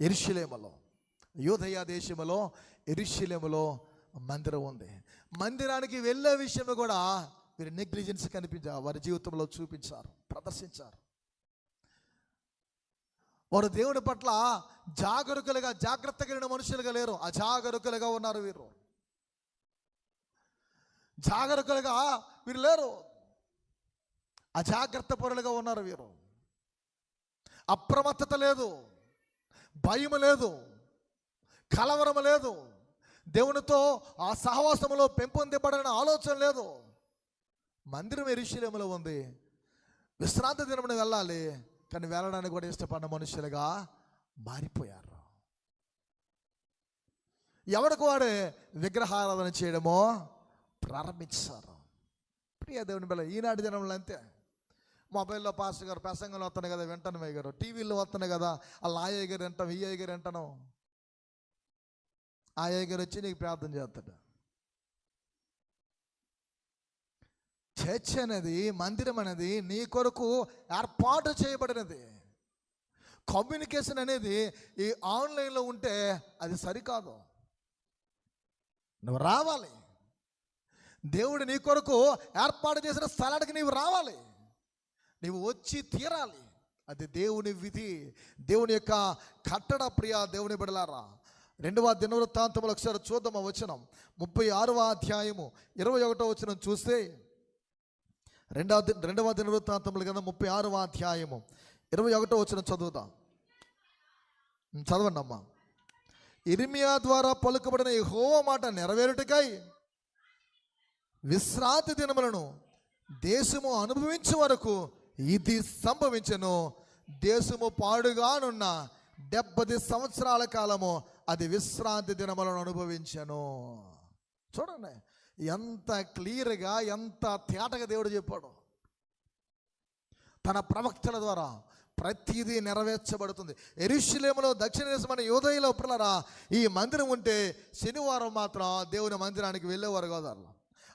ఎరిశిలేమలో యోధయ దేశములో ఎరిశిలేమలో మందిరం ఉంది. మందిరానికి వెళ్ళే విషయంలో కూడా వీరు నెగ్లిజెన్స్ కనిపించారు. వారి జీవితంలో చూపించారు ప్రదర్శించారు. వారు దేవుని పట్ల జాగరూకులుగా జాగ్రత్త కలిగిన మనుషులుగా లేరు. అజాగరూకులుగా ఉన్నారు వీరు. జాగరూకులుగా వీరు లేరు. అజాగ్రత్త పరులుగా ఉన్నారు వీరు. అప్రమత్తత లేదు. భయం లేదు కలవరం లేదు. దేవునితో ఆ సహవాసంలో పెంపొందింపడని ఆలోచన లేదు. మందిరం ఎరుశలేములో ఉంది. విశ్రాంతి దినమున వెళ్ళాలి కానీ వెళ్ళడానికి కూడా ఇష్టపడిన మనుషులుగా మారిపోయారు. ఎవరికి వాడే విగ్రహారాధన చేయడమో ప్రారంభించారు. ప్రియ దేవుని బిళ్ళ ఈనాటి దినంలో అంతే మొబైల్లో పాస్టర్ గారు ప్రసంగంలో వస్తున్నాయి కదా వింటాను మయ్య గారు. టీవీలో వస్తున్నాయి కదా అలా ఆయయ్య గారు వింటాం ఈ అయ్య గారు వింటాను. ఆ అయ్య గారు వచ్చి నీకు ప్రార్థన చేస్తాడు. చర్చ్ అనేది మందిరం అనేది నీ కొరకు ఏర్పాటు చేయబడినది. కమ్యూనికేషన్ అనేది ఈ ఆన్లైన్లో ఉంటే అది సరికాదు. నువ్వు రావాలి. దేవుడు నీ కొరకు ఏర్పాటు చేసిన స్థలానికి నీవు రావాలి. నీవు వచ్చి తీరాలి. అది దేవుని విధి. దేవుని యొక్క కట్టడ ప్రియ దేవుని బిడలారా. రెండవ దినవృత్తాంతములు ఒకసారి చూద్దాం వచనం. ముప్పై ఆరవ అధ్యాయము ఇరవై ఒకటో వచనం చూస్తే రెండవ రెండవ దినవృత్తాంతములు కదా ముప్పై ఆరవ అధ్యాయము. ఇరవై ఒకటో వచనం చదువుదాం. చదవండి అమ్మా. ఇరిమియా ద్వారా పలుకబడిన హోవ మాట నెరవేరుటకై విశ్రాంతి దినములను దేశము అనుభవించే వరకు ఇది సంభవించను. దేశము పాడుగానున్న డెబ్బది సంవత్సరాల కాలము అది విశ్రాంతి దినములను అనుభవించను. చూడండి ఎంత క్లియర్గా ఎంత తేటగా దేవుడు చెప్పాడు. తన ప్రవక్తల ద్వారా ప్రతిదీ నెరవేర్చబడుతుంది. ఎరుషులేములో దక్షిణ దేశమైన యోధయలో పిల్లరా ఈ మందిరం ఉంటే శనివారం మాత్రం దేవుని మందిరానికి వెళ్ళేవారు కాదు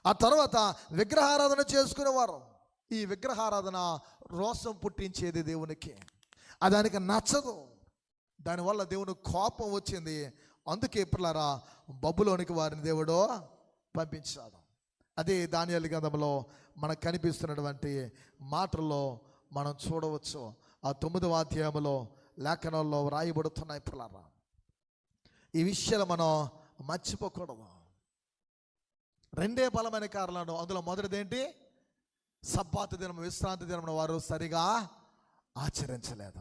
ఆ తర్వాత విగ్రహారాధన చేసుకునేవారు. ఈ విగ్రహారాధన రోషం పుట్టించేది దేవునికి. అది దానికి నచ్చదు. దానివల్ల దేవుని కోపం వచ్చింది. అందుకే పిల్లరా బబ్బులోనికి వారిని దేవుడు పంపించాడు. అదే దానియాల గంధంలో మనకు కనిపిస్తున్నటువంటి మాటల్లో మనం చూడవచ్చు. ఆ తొమ్మిదవ అధ్యాయంలో లేఖనాల్లో వ్రాయబడుతున్నాయి పిల్లరా. ఈ విషయాలు మనం మర్చిపోకూడదు. రెండే బలమైన కారణాలు. అందులో మొదటిది ఏంటి? సబ్బాతు దినం విశ్రాంతి దినం వారు సరిగా ఆచరించలేదు.